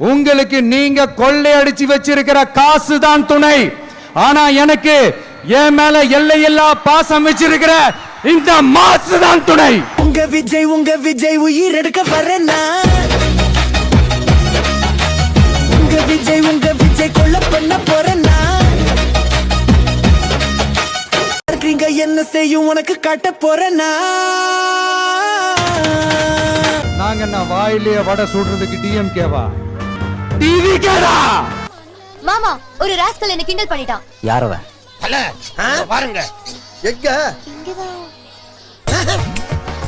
உங்களுக்கு நீங்க கொள்ளையடிச்சு வச்சிருக்கிற காசு தான் துணை. ஆனா எனக்கு என் மேல எல்லையில்லா பாசம் வச்சிருக்கிற இந்த மாசு தான் துணை. உங்க விஜய் உங்க விஜய் உயிர் எடுக்க வரேன்னா? உங்க விஜய் உங்க விஜய் கொல்ல பண்ண போறேன்னா? இருக்கீங்க என்ன செய்யும் உனக்கு காட்ட போறேன்னா? நாங்க என்ன வாயிலேயே வடை சுடுறதுக்கு டிஎம்கேவா டிவி கேடா மாமா ஒரு ராஸ்கல் என்ன கிண்டல் பண்ணிட்டான். யாரவன் பாருங்க. எங்க? இங்கதான்.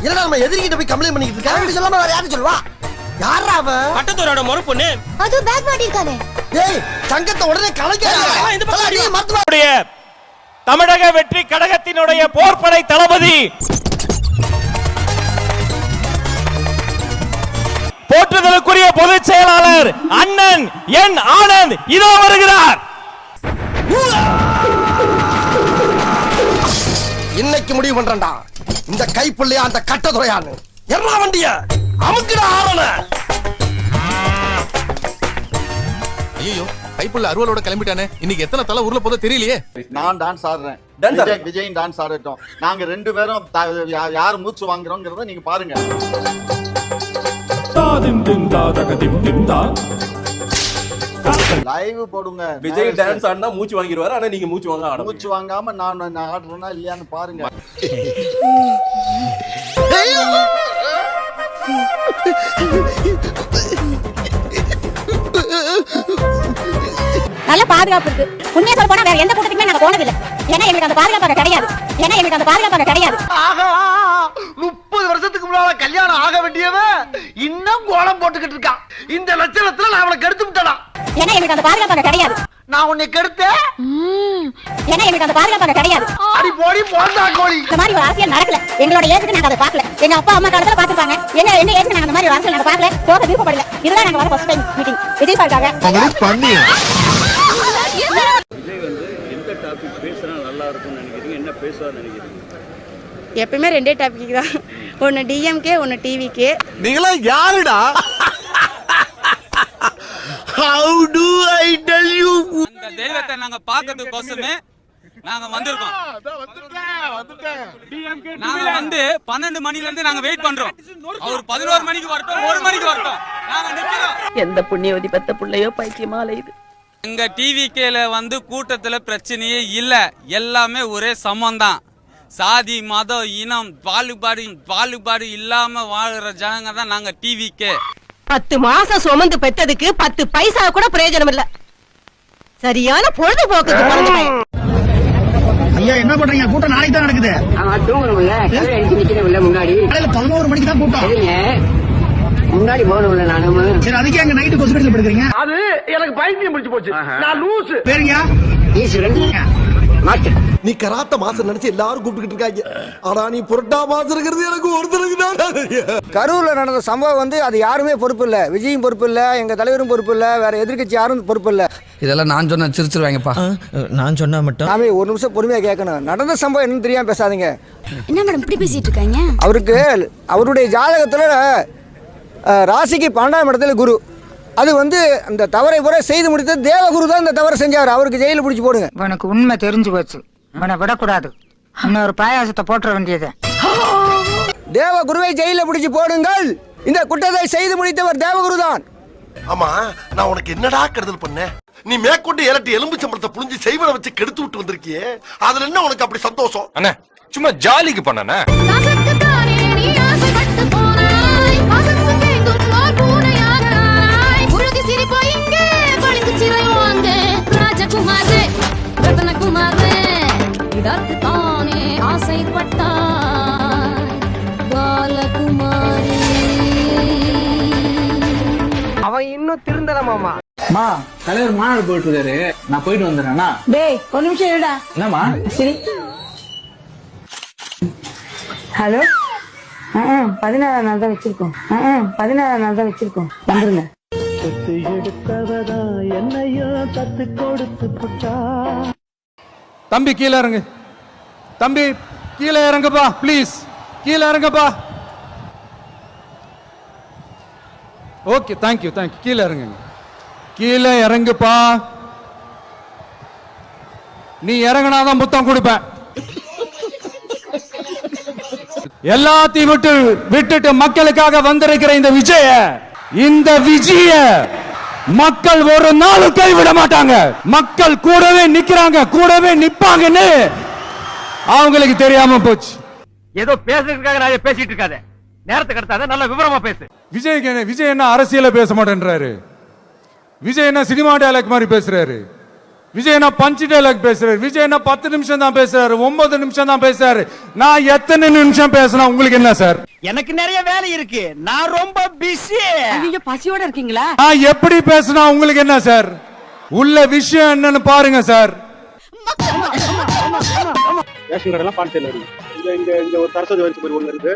என்னடா நம்ம எதிரிகிட்ட போய் கம்ப்ளைண்ட் பண்ணிட்டு இருக்கா? சொல்லாம வேற யாரும் சொல்லுவா? யாரா அவன் பட்டத்தோரோட முறை பொண்ணு அது பேக் மாட்டிருக்கானே. டேய் சங்கத்தை உடனே கலைக்க தமிழக வெற்றி கழகத்தினுடைய போர்ப்படை தளபதி பொதுச் செயலாளர் அண்ணன் என் ஆனந்த் இதோ வருகிறார். இன்னைக்கு முடிவு பண்றேன்டா. இந்த கைப்புள்ளையா அந்த கட்டதுறையான்னு எர்ரா வண்டிய. அமுக்குடா ஆவன ஐயோ கைப்புள்ள அருவலோட கிளம்பிட்டானே. இன்னைக்கு எத்தனை தலை ஊர்ல போதோ தெரியலையே. நான் டான்ஸ் ஆடுறேன். விஜய் விஜயின் டான்ஸ் ஆடட்டும். நாங்க ரெண்டு பேரும் யார் மூச்சு வாங்குறோங்கிறத நீங்க பாருங்க. லைவ் போடுங்க. விஜய் டான்ஸ் ஆடினா மூச்சு வாங்கிடுவாரு ஆனா நீங்க மூச்சு வாங்க ஆட மூச்சு வாங்காம நான் நான் ஆடுறேன்னா இல்லையான்னு பாருங்க. நல்ல பாதுகாப்பு இருக்கு. உண்மையை சொல்ல போனா வேற எந்த கூட்டத்துக்குமே நாங்க போனதில்லை. ஏன்னா எங்களுக்கு அந்த பாதுகாப்பாக கிடையாது. ஏன்னா எங்களுக்கு அந்த பாதுகாப்பாக கிடையாது. முப்பது வருஷத்துக்கு முன்னால கல்யாணம் ஆக வேண்டியவன் இன்னும் கோலம் போட்டுக்கிட்டு இருக்கான். இந்த லட்சணத்துல நான் அவனை கெடுத்து விட்டனா? ஏன்னா எங்களுக்கு அந்த பாதுகாப்பாக கிடையாது. நான் உன்னை கெடுத்தேன் ஏன்னா எங்களுக்கு அந்த பாதுகாப்பாக கிடையாது. அடி போடி போண்டா கோழி. இந்த மாதிரி ஒரு அரசியல் நடக்கல. எங்களோட ஏஜுக்கு நாங்க அதை பார்க்கல. எங்க அப்பா அம்மா காலத்துல பாத்துப்பாங்க எங்க என்ன ஏஜுக்கு நாங்க அந்த மாதிரி ஒரு அரசியல் நாங்க பார்க்கல. போக விருப்பப்படல. இதுதான் நாங்க வர ஃபர்ஸ்ட் டைம் மீட்டிங் விஜய் சாருக்காக எப்பயுமே ரெண்டே டாபிக் தான். ஒன்று டிஎம்கே ஒன்று டிவிக்கு நீங்களா யாருடா? How to I tell you அந்த தெய்வத்தை நாங்க பார்க்கறதுக்கோசமே நாங்க வந்திருக்கோம். நாங்க வந்து பன்னெண்டு மணில இருந்து நாங்க வெயிட் பண்றோம். அவர் பதினோரு மணிக்கு வரட்டும் ஒரு மணிக்கு வரட்டும். நாங்க நிக்கிறோம். எந்த புண்ணியவதி பெத்த பிள்ளையோ பைத்தியமா அலையுது எங்க டிவிகேல வந்து கூட்டத்துல பிரச்சனையே இல்ல. எல்லாமே ஒரே சமம் சாதி மதம் இனம் பாலுபாடு பாலுபாடு இல்லாம வாழ்ற ஜனங்க தான் நாங்க டிவிக்கே பத்து மாசம் சுமந்து பெத்ததுக்கு பத்து பைசா கூட பிரயோஜனம் இல்ல. சரியான பொழுதுபோக்கு ஐயா என்ன பண்றீங்க? கூட்டம் நாளைக்கு தான் நடக்குது பதினோரு மணிக்கு தான் கூட்டம் முன்னாடி போகணும்ல நானும் சரி அதுக்கே அங்க நைட்டு ஹாஸ்பிட்டல் படுக்கிறீங்க? அது எனக்கு பைத்தியம் பிடிச்சு போச்சு. நான் லூசு. பேருங்க. ஈஸ்வரன் மாஸ்டர். நீ கராத்த மாசம் நினைச்சு எல்லாரும் கூப்பிட்டுக்கிட்டு இருக்காங்க. ஆனா நீ புரட்டா மாசம் இருக்கிறது எனக்கு ஒருத்தருக்கு தான் கரூர்ல நடந்த சம்பவம் வந்து அது யாருமே பொறுப்பு இல்ல. விஜயும் பொறுப்பு இல்ல. எங்க தலைவரும் பொறுப்பு இல்ல. வேற எதிர்க்கட்சி யாரும் பொறுப்பு இல்ல. இதெல்லாம் நான் சொன்ன சிரிச்சிருவாங்கப்பா. நான் சொன்னா மட்டும்? நாமே ஒரு நிமிஷம் பொறுமையா கேட்கணும் நடந்த சம்பவம் என்னன்னு தெரியாம பேசாதீங்க. என்ன மேடம் இப்படி பேசிட்டு இருக்காங்க? அவருக்கு அவருடைய ஜாதகத்துல ராசிக்கு பன்னெண்டாம் இடத்துல குரு. அது வந்து அந்த தவறை பூரா செய்து முடித்தது தேவகுரு தான் இந்த தவறை செஞ்சார். அவருக்கு ஜெயில பிடிச்சி போடுங்க. உனக்கு உண்மை தெரிஞ்சு போச்சு. உன்னை விடக்கூடாது. இன்னொரு பாயாசத்தை போட்டுற வேண்டியது. தேவகுருவை ஜெயில பிடிச்சி போடுங்கள். இந்த குற்றத்தை செய்து முடித்தவர் தேவகுரு தான். ஆமா நான் உனக்கு என்னடா கெடுதல் பண்ணேன் நீ மேற்கொண்டு ஏலட்டி எலும்பு சம்பளத்தை புழிஞ்சு செய்வனை வச்சு கெடுத்து விட்டு வந்திருக்கியே? அதுல என்ன உனக்கு அப்படி சந்தோஷம்? அண்ணா சும்மா ஜாலிக்கு பண்ணனே அவன் இன்னும் திருந்தலமாமா மா தலைவர் மாநாடு போயிட்டு இருக்காரு நான் போயிட்டு வந்துடுறேன்னா? டேய் ஒரு நிமிஷம் இருடா. என்னம்மா? சரி. ஹலோ? பதினாறாம் நாள் தான் வச்சிருக்கோம். பதினாறாம் நாள் தான் வச்சிருக்கோம். வந்துருங்க. தம்பி கீழே இறங்கு. தம்பி கீழே இறங்குப்பா ப்ளீஸ் கீழே இறங்குப்பா. ஓகே தேங்க்யூ தேங்க்யூ கீழே இறங்குங்க. கீழே இறங்குப்பா. நீ இறங்குனாதான் புத்தம் கொடுப்பேன். எல்லாத்தையும் விட்டு விட்டுட்டு மக்களுக்காக வந்திருக்கிற இந்த விஜய இந்த விஜய மக்கள் ஒரு நாளும் கைவிட மாட்டாங்க. மக்கள் கூடவே நிக்கிறாங்க கூடவே நிப்பாங்கன்னு அவங்களுக்கு தெரியாம போச்சு. ஏதோ பேசுறதுக்காக நான் பேசிட்டு இருக்காத. நேரத்தை கடத்தாத நல்ல விவரமா பேசு. என்ன விஜய் என்ன அரசியல பேச மாட்டேன்றாரு? விஜய் என்ன சினிமா டயலாக் மாதிரி பேசுறாரு? விஜய் என்ன பஞ்ச் டயலாக் பேசுறாரு. விஜய் என்ன பத்து நிமிஷம் தான் பேசுறாரு. ஒன்பது நிமிஷம் தான் பேசுறாரு. நான் எத்தனை நிமிஷம் பேசினா உங்களுக்கு என்ன சார்? எனக்கு நிறைய வேலை இருக்கு. நான் ரொம்ப பிஸி நீங்க பசியோட இருக்கீங்களா? நான் எப்படி பேசினா உங்களுக்கு என்ன சார்? உள்ள விஷயம் என்னன்னு பாருங்க சார். ரேஷன் கடை எல்லாம் பாண்டிச்சேரியில் இருக்கு இங்க இங்க ஒரு சரஸ்வதி வச்சு ஒரு இருக்கு.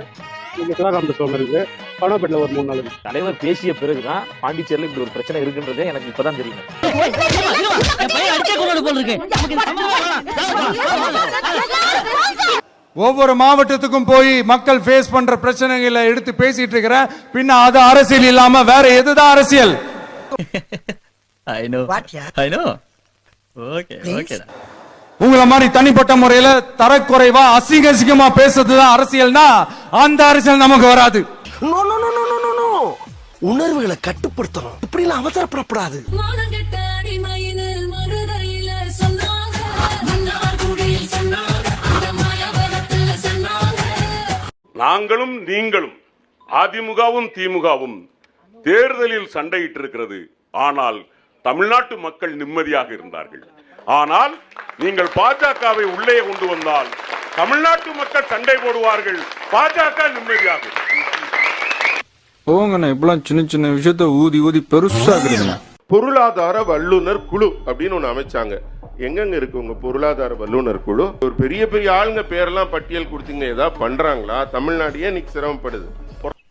இங்க சிவகாந்த சோழன் இருக்கு. பணப்பேட்டில் ஒரு மூணு நாள். தலைவர் பேசிய பிறகுதான் பாண்டிச்சேரியில் இப்படி ஒரு பிரச்சனை இருக்குன்றதே எனக்கு இப்பதான் தெரியும் ஒவ்வொரு மாவட்டத்துக்கும் போய் மக்கள் ஃபேஸ் பண்ற பிரச்சனைகளை எடுத்து பேசிட்டு இருக்கிறேன் பின்ன அது அரசியல் இல்லாம வேற எதுதான் அரசியல்? உங்களை மாதிரி தனிப்பட்ட முறையில தரக்குறைவா அசிங்க அசிங்கமா பேசுறதுதான் அரசியல்னா அந்த அரசியல் நமக்கு வராது. No no no no no no உணர்வுகளை கட்டுப்படுத்தணும். இப்படி எல்லாம் அவசரப்படக்கூடாது நாங்களும் நீங்களும் அதிமுகவும் திமுகவும் தேர்தலில் சண்டையிட்டிருக்கிறது. ஆனால் தமிழ்நாட்டு மக்கள் நிம்மதியாக இருந்தார்கள். ஆனால் நீங்கள் பாஜகவை உள்ளே கொண்டு வந்தால் தமிழ்நாட்டு மக்கள் சண்டை போடுவார்கள். பாஜக நிம்மதியாக. போங்கண்ணா இப்பெல்லாம் சின்ன சின்ன விஷயத்த ஊதி ஊதி பெருசாக்குறீங்க பொருளாதார வல்லுனர் குழு அப்படின்னு ஒண்ணு அமைச்சாங்க. எங்கெங்க இருக்கு உங்க பொருளாதார வல்லுனர் குழு? ஒரு பெரிய பெரிய ஆளுங்க பேரெல்லாம் பட்டியல் கொடுத்தீங்க ஏதாவது பண்றாங்களா? தமிழ்நாடு ஏன் இன்னைக்கு சிரமப்படுது.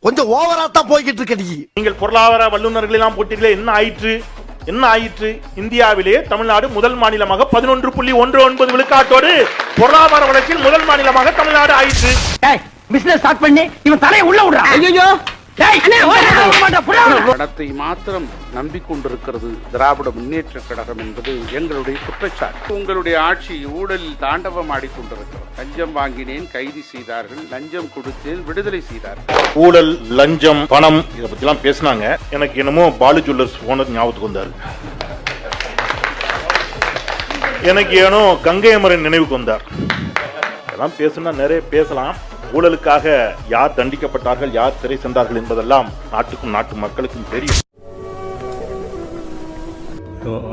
கொஞ்சம் ஓவரா தான் போய்கிட்டு இருக்க நீ. நீங்கள் பொருளாதார வல்லுநர்கள் எல்லாம் போட்டீர்களே என்ன ஆயிற்று? என்ன ஆயிற்று? இந்தியாவிலே தமிழ்நாடு முதல் மாநிலமாக பதினொன்று புள்ளி ஒன்று ஒன்பது விழுக்காட்டோடு பொருளாதார வளர்ச்சியில் முதல் மாநிலமாக தமிழ்நாடு ஆயிற்று. பிசினஸ் ஸ்டார்ட் பண்ணி இவன் தலையை உள்ள விடுறான். ஐயோ பணத்தை மாத்திரம் நம்பிக்கொண்டிருக்கிறது திராவிட முன்னேற்ற கழகம் என்பது எங்களுடைய குற்றச்சாட்டு. உங்களுடைய ஆட்சி ஊழலில் தாண்டவம் ஆடிக்கொண்டிருக்கிறது. லஞ்சம் வாங்கினேன் கைது செய்தார்கள். லஞ்சம் கொடுத்தேன் விடுதலை செய்தார்கள். ஊழல் லஞ்சம் பணம் இதை பத்திலாம் பேசினாங்க. எனக்கு என்னமோ பாலு ஜுவல்லர்ஸ் ஓனர் ஞாபகத்துக்கு வந்தார். எனக்கு ஏனோ கங்கை அமரன் நினைவுக்கு வந்தார். இதெல்லாம் பேசுனா நிறைய பேசலாம். ஊழலுக்காக யார் தண்டிக்கப்பட்டார்கள் யார் சிறை சென்றார்கள் என்பதெல்லாம் நாட்டுக்கும் நாட்டு மக்களுக்கும் தெரியும்.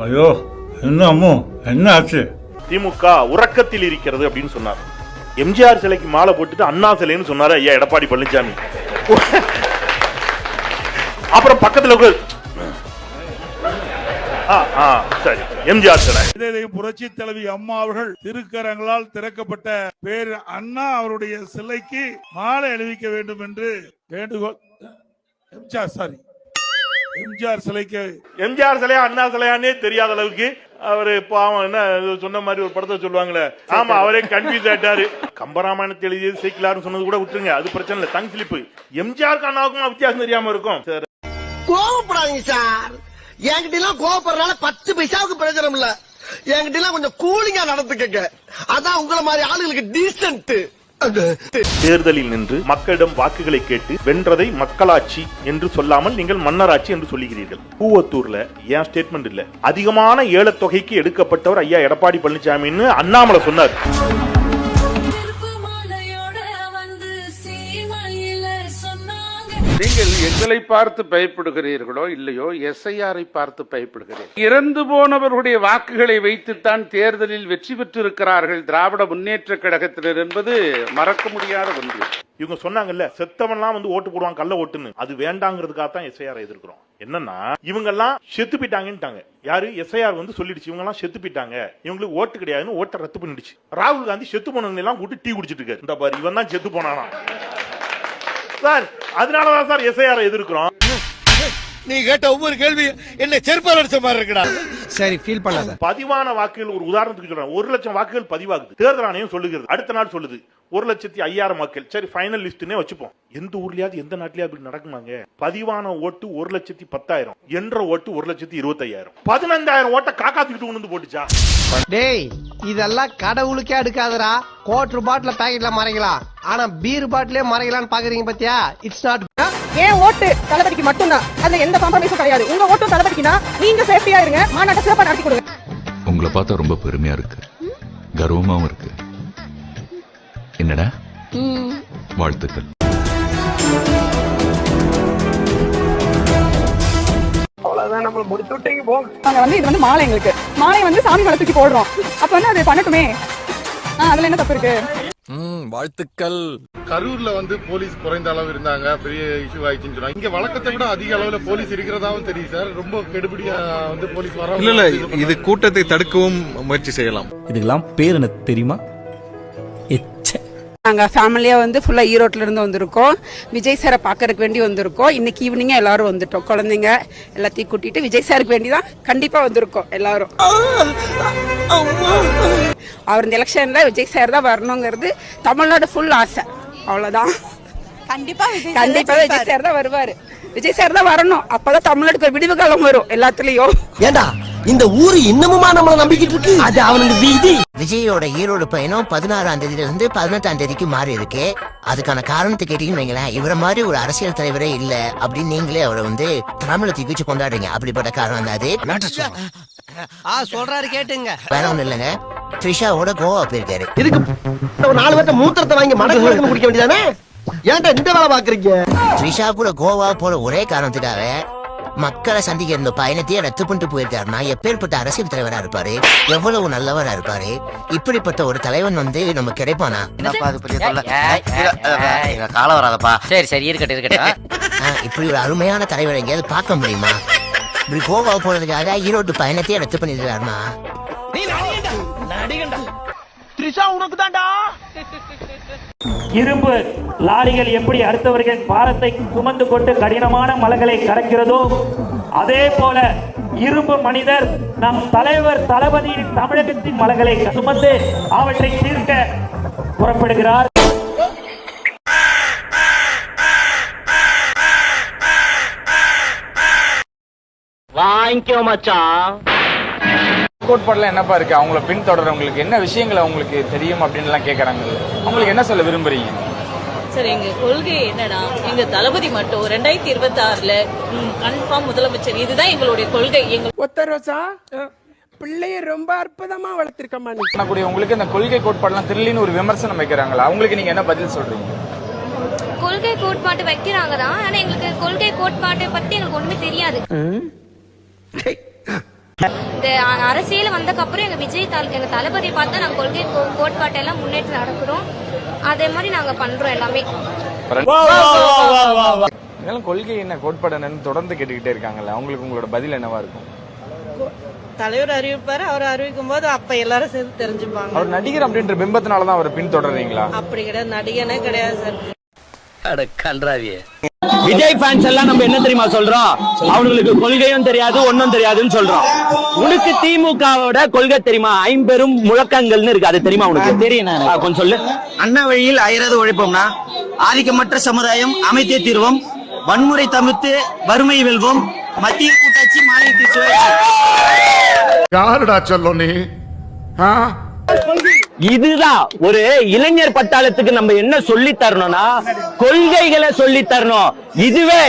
ஐயோ என்ன அம்மோ? என்ன ஆச்சு? திமுக உறக்கத்தில் இருக்கிறது அப்படின்னு சொன்னார். எம்ஜிஆர் சிலைக்கு மாலை போட்டுட்டு அண்ணா சிலைன்னு சொன்னாரு ஐயா எடப்பாடி பழனிசாமி. அப்புறம் பக்கத்துல சரி. எம்ஜிஆர் சிலை. புரட்சி தலைவி அம்மா அவர்கள் திருக்கரங்களால் திறக்கப்பட்ட பேர் அண்ணா அவருடைய சிலைக்கு மாலை அணிவிக்க வேண்டும் என்று வேண்டுகோள் எம்ஜிஆர் சாரி எம்ஜிஆர் சிலைக்கு எம்ஜிஆர் சிலையா அண்ணா சிலையானே தெரியாத அளவுக்கு அவரு பாவம் என்ன சொன்ன மாதிரி ஒரு படத்தை சொல்லுவாங்களே. ஆமா அவரே கன்ஃபியூஸ் ஆயிட்டாரு. கம்பராமாயணத்தை எழுதியது சீக்கிலாருன்னு சொன்னது கூட விட்டுருங்க அது பிரச்சனை இல்ல தங் ஸ்லிப்பு எம்ஜிஆர் அண்ணாவுக்கும் வித்தியாசம் தெரியாம இருக்கும். சரி கோவப்படாதீங்க சார். என்கிட்ட எல்லாம் கோவப்படுறதுனால பத்து பைசாவுக்கு பிரயோஜனம் இல்ல. என்கிட்ட எல்லாம் கொஞ்சம் கூலிங்கா நடந்துக்கங்க. அதான் உங்களை மாதிரி ஆளுங்களுக்கு டீசென்ட் தேர்தலில் நின்று மக்களிடம் வாக்குகளை கேட்டு வென்றதை மக்களாட்சி என்று சொல்லாமல் நீங்கள் மன்னராட்சி என்று சொல்லுகிறீர்கள். பூவத்தூர்ல ஏன் ஸ்டேட்மெண்ட் இல்ல? அதிகமான ஏலத்தொகைக்கு எடுக்கப்பட்டவர் ஐயா எடப்பாடி பழனிசாமின்னு அண்ணாமலை சொன்னார். எங்களை பார்த்து பயப்படுகிறீர்களோ இல்லையோ எஸ்ஐஆரை பார்த்து பயப்படுகிறீர்கள் இறந்து போனவர்களுடைய வாக்குகளை வைத்துத்தான் தேர்தலில் வெற்றி பெற்றிருக்கிறார்கள். திராவிட முன்னேற்ற கழகத்தினர் என்பது மறக்க முடியாத ஒன்று. இவங்க சொன்னாங்கல்ல செத்தவன்லாம் வந்து ஓட்டு போடுவாங்க கள்ள ஓட்டுன்னு. அது வேண்டாங்கிறதுக்காக தான் எஸ்ஐஆர் எதிர்க்கிறோம். என்னன்னா இவங்க எல்லாம் செத்து போயிட்டாங்கன்ட்டாங்க யாரு? எஸ்ஐஆர் வந்து சொல்லிடுச்சு. இவங்க எல்லாம் செத்து போயிட்டாங்க இவங்களுக்கு ஓட்டு கிடையாதுன்னு ஓட்டை ரத்து பண்ணிடுச்சு. ராகுல் காந்தி செத்து போனவங்க எல்லாம் கூட்டு டீ குடிச்சிட்டு இருக்காரு. இந்த பாரு இவன் தான் செத்து போனானா? சார் அதனாலதான் சார் எஸ்ஐஆர் எதிர்க்கிறோம். நீ கேட்ட ஒவ்வொரு கேள்வி என்ன செருப்பால் அடிச்ச மாதிரி இருக்குடா. சரி ஃபீல் பண்ணாத. பதிவான வாக்குகள் ஒரு உதாரணத்துக்கு சொல்றேன். ஒரு லட்சம் வாக்குகள் பதிவாகுது. தேர்தல் ஆணையம் சொல்லுகிறது. அடுத்த நாள் சொல்லுது. ஒரு லட்சத்தி ஐயாயிரம் வாக்குகள். சரி ஃபைனல் லிஸ்ட்னே வச்சுப்போம். எந்த ஊர்லயாவது எந்த நாட்டிலயாவது இப்படி நடக்குமாங்க? பதிவான ஓட்டு ஒரு லட்சத்தி பத்தாயிரம். என்ற ஓட்டு ஒரு லட்சத்தி இருபத்தையாயிரம். பதினஞ்சாயிரம் ஓட்டை காக்கா தூக்கிட்டு கொண்டு வந்து போட்டுச்சா? டேய் இதெல்லாம் கடவுளுக்கே அடுக்காதடா. கோட்ரு பாட்டில பாக்கெட்ல மறைக்கலாம். ஆனா பீர் பாட்டிலே மறைக்கலாம்னு பாக்குறீங்க பாத்தியா? இட்ஸ் நாட் ஏன் ஓட்டு தளபதிக்கு மட்டும்தான் அதுல எந்த காம்ப்ரமைஸும் கிடையாது. உங்க ஓட்டும் தளபதிக்குனா நீங்க சேஃப்டியா இருங்க. மாநாட்டை சிறப்பா நடத்தி கொடுங்க. உங்களை பார்த்தா ரொம்ப பெருமையா இருக்கு. கர்வமாவும் இருக்கு. என்னடா? வாழ்த்துக்கள். நாங்க வந்து இது வந்து மாலை எங்களுக்கு. மாலை வந்து சாமி மேல தூக்கி போடுறோம். அப்ப வந்து அது பண்ணட்டுமே? ஆ, அதுல என்ன தப்பு வாழ்த்துக்கள். கரூர்ல வந்து போலீஸ் குறைந்த அளவு இருந்தாங்க. பெரிய இஷ்யூ ஆயிடுச்சுன்னு சொன்னாங்க. இங்க வழக்கத்தை விட அதிக அளவுல போலீஸ் இருக்கிறதாவும் தெரியும் சார். ரொம்ப கெடுபிடியா வந்து போலீஸ் வர இல்ல இல்ல இது கூட்டத்தை தடுக்கவும் முயற்சி செய்யலாம். இதுக்கெல்லாம் பேர் எனக்கு தெரியுமா? எச்ச. நாங்க ஃபேமிலியா வந்து ஃபுல்லா ஈரோட்ல இருந்து வந்திருக்கோம். விஜய் சாரை பாக்கறதுக்கு வேண்டி வந்திருக்கோம். இன்னைக்கு ஈவினிங்கா எல்லாரும் வந்துட்டோம். குழந்தைங்க எல்லாத்தையும் கூட்டிட்டு விஜய் சாருக்கு வேண்டி தான் கண்டிப்பா வந்திருக்கோம் எல்லாரும். அவர் இந்த எலெக்ஷன்ல விஜய் சார் தான் வரணுங்கிறது தமிழ்நாடு ஃபுல் ஆசை. அவ்வளவுதான். கண்டிப்பா கண்டிப்பா விஜய் சார் தான் வருவாரு. விஜய் சார் தான் வரணும். அப்பதான் தமிழ்நாட்டுக்கு ஒரு விடிவு காலம் வரும் எல்லாத்துலயும். ஏண்டா இந்த ஊரு இன்னமுமா நம்மள நம்பிக்கிட்டு இருக்கு? அது அவனுக்கு வீதி. விஜயோட ஈரோடு பயணம் பதினாறாம் தேதியில இருந்து பதினெட்டாம் தேதிக்கு மாறி இருக்கு. அதுக்கான காரணத்தை கேட்டீங்கன்னு வைங்களேன் இவர மாதிரி ஒரு அரசியல் தலைவரே இல்ல அப்படின்னு நீங்களே அவரை வந்து தமிழை தூக்கி வச்சு கொண்டாடுறீங்க. அப்படிப்பட்ட காரணம் தான் அது. ஆ சொல்றாரு கேட்டுங்க. வேற ஒண்ணும் இல்லைங்க. த்ரிஷாவோட கோவா போயிருக்காரு இதுக்கு ஒரு நாலு பேர்ட்ட மூத்திரத்தை வாங்கி மடக்கு மடக்கு குடிக்க வேண்டியதானே? ஏன்டா இந்த வேலை பாக்குறீங்க த்ரிஷா கூட கோவா போற ஒரே காரணத்துக்காக மக்களை சந்திக்க இருந்த பயணத்தையே ரத்து பண்ணிட்டு போயிருக்காருன்னா எப்பேற்பட்ட அரசியல் தலைவரா இருப்பாரு எவ்வளவு நல்லவரா இருப்பாரு இப்படிப்பட்ட ஒரு தலைவன் வந்து நம்ம கிடைப்பானா? கால வராதப்பா. சரி சரி இருக்கட்டும் இருக்கட்டும். இப்படி ஒரு அருமையான தலைவர் எங்கேயாவது பார்க்க முடியுமா? இப்படி கோவா போறதுக்காக ஈரோட்டு பயணத்தையே ரத்து பண்ணிருக்காருன்னா த்ரிஷா உனக்கு தான்டா இரும்பு லாரிகள் எப்படி அடுத்தவர்களின் பாரத்தை சுமந்து கொண்டு கடினமான மலைகளை கடக்கிறதோ அதே போல இரும்பு மனிதர் நம் தலைவர் தளபதியின் தமிழகத்தின் மலைகளை சுமந்து அவற்றை தீர்க்க புறப்படுகிறார். வாங்கிக்கோ மச்சான். கோட்பாடுல என்னப்பா இருக்கு? அவங்கள பின்தொடர்றவங்களுக்கு என்ன விஷயங்கள் அவங்களுக்கு தெரியும் அப்படின்னு எல்லாம் கேக்குறாங்க. அவங்களுக்கு என்ன சொல்ல விரும்புறீங்க? சார் எங்க கொள்கை என்னன்னா எங்க தளபதி மட்டும் ரெண்டாயிரத்தி இருபத்தி ஆறுல கன்ஃபார்ம் முதலமைச்சர். இதுதான் எங்களுடைய கொள்கை. எங்க ஒத்த ரோசா? பிள்ளைய ரொம்ப அற்புதமா வளர்த்திருக்கமா நீ. பண்ணக்கூடிய உங்களுக்கு இந்த கொள்கை கோட்பாடுலாம் தெரியலன்னு ஒரு விமர்சனம் வைக்கிறாங்களா? அவங்களுக்கு நீங்க என்ன பதில் சொல்றீங்க? கொள்கை கோட்பாட்டு வைக்கிறாங்க தான் ஆனா எங்களுக்கு கொள்கை கோட்பாட்டை பத்தி எங்களுக்கு ஒண்ணுமே தெரியாது. இந்த அரசியல் வந்ததுக்கு அப்புறம் எங்க விஜய் தால் எங்க தளபதி பார்த்தா நாங்க கொள்கை கோ- கோட்பாட்டை எல்லாம் முன்னேற்றி நடக்கிறோம் அதே மாதிரி நாங்க பண்றோம் எல்லாமே. கொள்கை என்ன கோட்பாடு என்னன்னு தொடர்ந்து கேட்டுக்கிட்டே இருக்காங்கல்ல. அவங்களுக்கு உங்களோட பதில் என்னவா இருக்கும்? தலைவர் அறிவிப்பாரு. அவர் அறிவிக்கும் போது அப்ப எல்லாரும் சேர்ந்து தெரிஞ்சுப்பாங்க. அவர் நடிகர் அப்படின்ற பிம்பத்தினால தான் அவரை பின்தொடர்றீங்களா? அப்படி கிடையாது. நடிகனே கிடையாது சார். அட கன்றாவியே. விஜய் ஃபேன்ஸ் எல்லாம் நம்ம என்ன தெரியுமா சொல்றோம்? அவங்களுக்கு கொள்கையும் தெரியாது ஒன்னும் தெரியாதுன்னு சொல்றோம். உனக்கு திமுகவோட கொள்கை தெரியுமா? ஐம்பெரும் முழக்கங்கள்னு இருக்கு. அது தெரியுமா உனக்கு? தெரியும் கொஞ்சம் சொல்லு. அண்ணா வழியில் அயராது உழைப்போம்னா ஆதிக்கமற்ற சமுதாயம் அமைத்தே தீர்வோம் வன்முறை தவிர்த்து வறுமை வெல்வோம் மத்திய கூட்டாட்சி மாநிலத்தில் சுயாட்சி. யாருடா சொல்லும் நீ? இதுதான். ஒரு இளைஞர் பட்டாளத்துக்கு நம்ம என்ன சொல்லி தரணும்னா கொள்கைகளை சொல்லி தரணும். இதுவே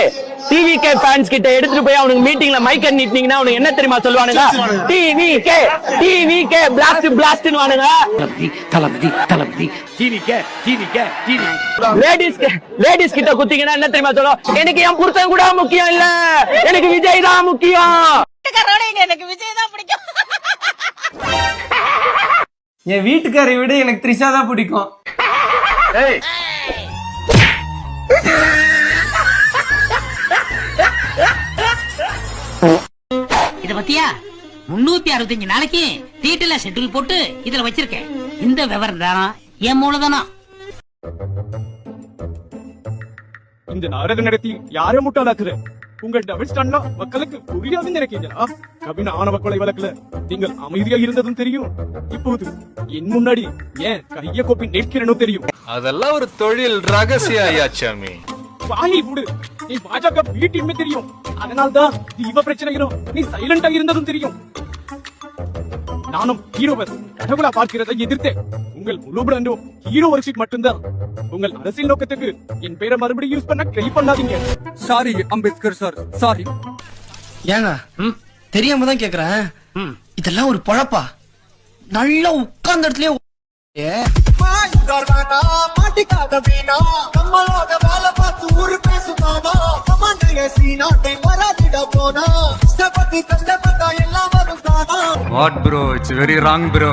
டிவி கே ஃபேன்ஸ் கிட்ட எடுத்துட்டு போய் அவனுக்கு மீட்டிங்ல மைக்க நீட்டினீங்கன்னா அவனுக்கு என்ன தெரியுமா சொல்லுவானுங்க? TV K TV K blast blast வானுங்க Thalapathy Thalapathy TV K TV K TV ladies ladies கிட்ட குத்திங்கன்னா என்ன தெரியுமா சொல்லும்? எனக்கு என் புருஷன் கூட முக்கியம் இல்ல. எனக்கு விஜய் தான் முக்கியம். எனக்கு விஜய் தான் பிடிக்கும். என் வீட்டுக்காரை விட எனக்கு த்ரிஷா தான் பிடிக்கும். இத பத்தியா? முன்னூத்தி அறுபத்தஞ்சு நாளைக்கு டீட்டெயில ஷெட்யூல் போட்டு இதுல வச்சிருக்கேன். இந்த விவரம் தானா? என் மூலதானா இந்த நாரத நடத்தி யாரை முட்டாளாக்குற? உங்க டபுள் ஸ்டாண்ட்லாம் மக்களுக்கு புரியாதுன்னு நினைக்கிறீங்களா? கபின ஆணவ கொலை வழக்குல நீங்கள் அமைதியா இருந்ததும் தெரியும். இப்போது என் முன்னாடி ஏன் கைய கோப்பி நிற்கிறனும் தெரியும். அதெல்லாம் ஒரு தொழில் ரகசிய ஐயாச்சாமி வாயை மூடு. நீ பாஜக வீட்டிலுமே தெரியும். அதனால்தான் தீப பிரச்சனைகளும் நீ சைலண்டா இருந்ததும் தெரியும். நானும் ஹீரோவர் கடவுளா பார்க்கிறதை எதிர்த்தேன். உங்கள் முழு பிராண்டும் ஹீரோ ஒர்ஷிப் மட்டும்தான். உங்கள் அரசியல் நோக்கத்துக்கு என் பேரை மறுபடியும் யூஸ் பண்ண ட்ரை பண்ணாதீங்க. சாரி அம்பேத்கர் சார் சாரி ஏங்க தெரியாம தான் கேக்குறேன். இதெல்லாம் ஒரு பொழப்பா? நல்லா உட்கார்ந்த இடத்துலயே மாட்டிக்காத வீணா. நம்மளோட வேலை பார்த்து ஊரு பேசுமாமா கமாண்டைய சீனாட்டை வராதிட போனா. கஷ்டப்பட்டு கஷ்டப்பட்டா எல்லாம் வரும் தானா what bro it's very wrong bro